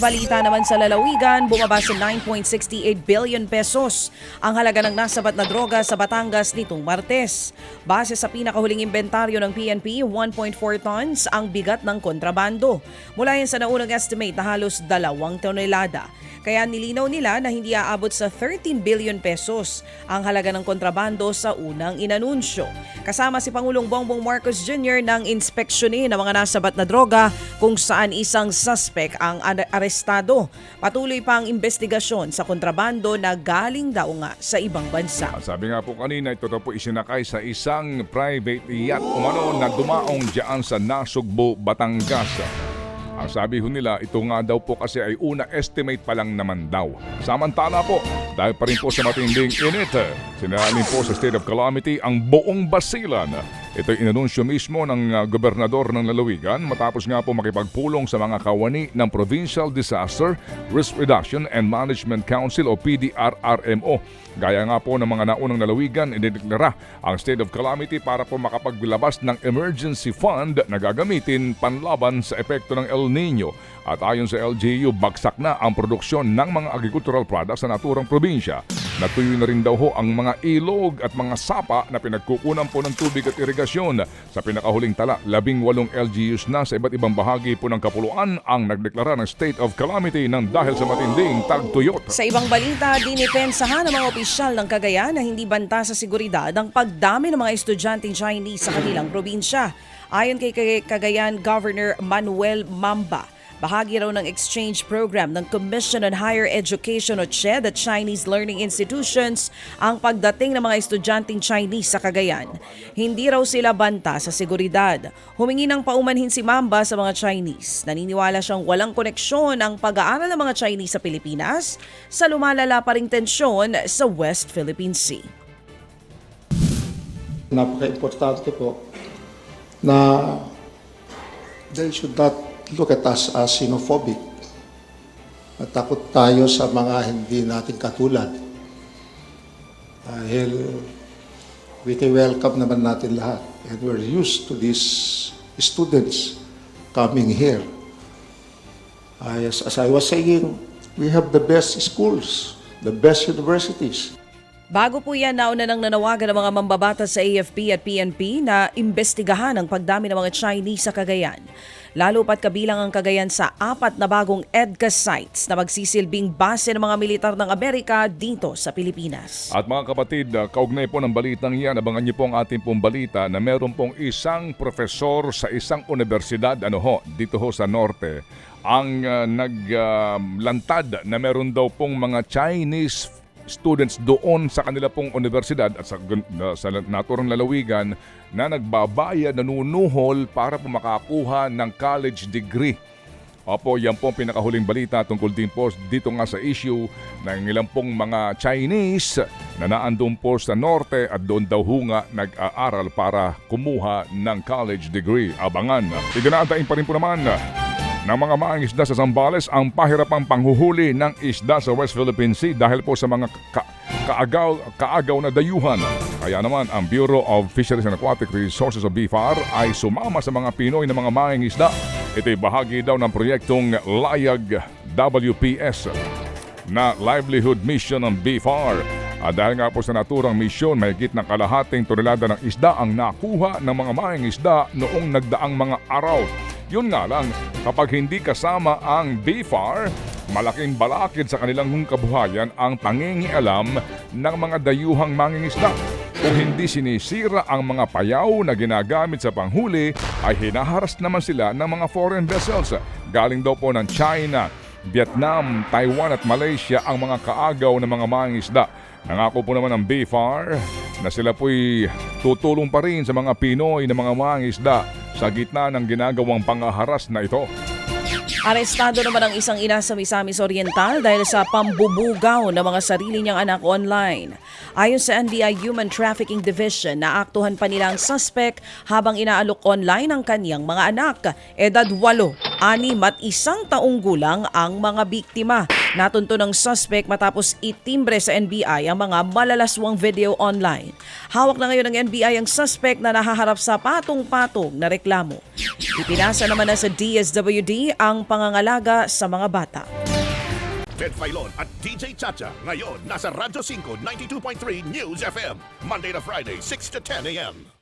balita naman sa lalawigan, bumaba sa 9.68 billion pesos ang halaga ng nasabat na droga sa Batangas nitong Martes. Base sa pinakahuling inventaryo ng PNP, 1.4 tons ang bigat ng kontrabando. Mula yan sa naunang estimate na halos dalawang tonelada. Kaya nilinaw nila na hindi aabot sa 13 billion pesos ang halaga ng kontrabando sa unang inanunsyo. Kasama si Pangulong Bongbong Marcos Jr. ng inspeksyonin ng mga nasabat na droga kung saan isang suspect ang ar- arestado. Patuloy pa ang investigasyon sa kontrabando na galing daw nga sa ibang bansa. Sabi nga po kanina, ito po isinakay sa isang private yacht umano na dumaong dyan sa Nasugbo, Batangas. Ang sabi ho nila, ito nga daw po kasi ay una estimate pa lang naman daw. Samantala po, dahil pa rin po sa matinding init, sinalin po sa state of calamity ang buong basilan. Ito inanunsyo mismo ng uh, gobernador ng lalawigan matapos nga po makipagpulong sa mga kawani ng Provincial Disaster Risk Reduction and Management Council o PDRRMO. Gaya nga po ng mga naunang lalawigan, idedeklara ang state of calamity para po makapaglabas ng emergency fund na gagamitin panlaban sa epekto ng El Nino. At ayon sa LGU, bagsak na ang produksyon ng mga agricultural products sa naturang probinsya. Natuyo na rin daw ho ang mga ilog at mga sapa na pinagkukunan po ng tubig at irigasyon. Sa pinakahuling tala, labing walong LGUs na sa iba't ibang bahagi po ng kapuluan ang nagdeklara ng state of calamity ng dahil sa matinding tagtuyot. Sa ibang balita, dinipensahan ng mga opisyal ng Cagayan na hindi banta sa seguridad ang pagdami ng mga estudyanteng Chinese sa kanilang probinsya. Ayon kay Cag- Cagayan Governor Manuel Mamba, Bahagi raw ng exchange program ng Commission on Higher Education o CHED at Chinese Learning Institutions ang pagdating ng mga estudyanteng Chinese sa Cagayan. Hindi raw sila banta sa seguridad. Humingi ng paumanhin si Mamba sa mga Chinese. Naniniwala siyang walang koneksyon ang pag-aaral ng mga Chinese sa Pilipinas sa lumalala pa ring tensyon sa West Philippine Sea. napaka-importante po na they should not look at us as xenophobic. Natakot tayo sa mga hindi natin katulad. Dahil welcome naman natin lahat. And we're used to these students coming here. As, as I was saying, we have the best schools, the best universities. Bago po yan, nauna nang nanawagan ng mga mambabata sa AFP at PNP na imbestigahan ang pagdami ng mga Chinese sa Cagayan. Lalo pat kabilang ang Cagayan sa apat na bagong EDCA sites na magsisilbing base ng mga militar ng Amerika dito sa Pilipinas. At mga kapatid, uh, kaugnay po ng balitang yan, abangan niyo po ang ating pong balita na meron pong isang profesor sa isang universidad, ano ho, dito ho sa Norte, ang uh, naglantad na meron daw pong mga Chinese students doon sa kanila pong universidad at sa, sa naturang lalawigan na nagbabayad, nanunuhol para po makakuha ng college degree. Opo, yan po ang pinakahuling balita tungkol din po dito nga sa issue ng ilang pong mga Chinese na naandun po sa norte at doon daw hunga nag-aaral para kumuha ng college degree. Abangan. Iganaatain pa rin po naman ng mga maang sa Zambales ang pahirapang panghuhuli ng isda sa West Philippine Sea dahil po sa mga ka- kaagaw, kaagaw na dayuhan. Kaya naman ang Bureau of Fisheries and Aquatic Resources of BFAR ay sumama sa mga Pinoy na mga maang isda. Ito'y bahagi daw ng proyektong Layag WPS na livelihood mission ng BFAR. At dahil nga po sa naturang misyon, may ng kalahating tonelada ng isda ang nakuha ng mga maing isda noong nagdaang mga araw. Yun nga lang, kapag hindi kasama ang BFAR, malaking balakid sa kanilang kabuhayan ang pangingialam ng mga dayuhang mangingisda. Kung hindi sinisira ang mga payaw na ginagamit sa panghuli, ay hinaharas naman sila ng mga foreign vessels. Galing daw po ng China, Vietnam, Taiwan at Malaysia ang mga kaagaw ng mga mangingisda. Nangako po naman ang BFAR na sila po'y tutulong pa rin sa mga Pinoy na mga mangingisda sa gitna ng ginagawang pangaharas na ito. Arestado naman ang isang ina sa Misamis Oriental dahil sa pambubugaw ng mga sarili niyang anak online. Ayon sa NBI Human Trafficking Division, naaktuhan pa nila ang suspect habang inaalok online ang kaniyang mga anak. Edad 8, 6 at isang taong gulang ang mga biktima. Natunto ng suspect matapos itimbre sa NBI ang mga malalaswang video online. Hawak na ngayon ng NBI ang suspect na nahaharap sa patong-patong na reklamo. Ipinasa naman na sa DSWD ang pangangalaga sa mga bata. Ted Filon at DJ Chacha. Ngayon, nasa Radyo 5, 92.3 News FM. Monday to Friday, 6 to 10 a.m.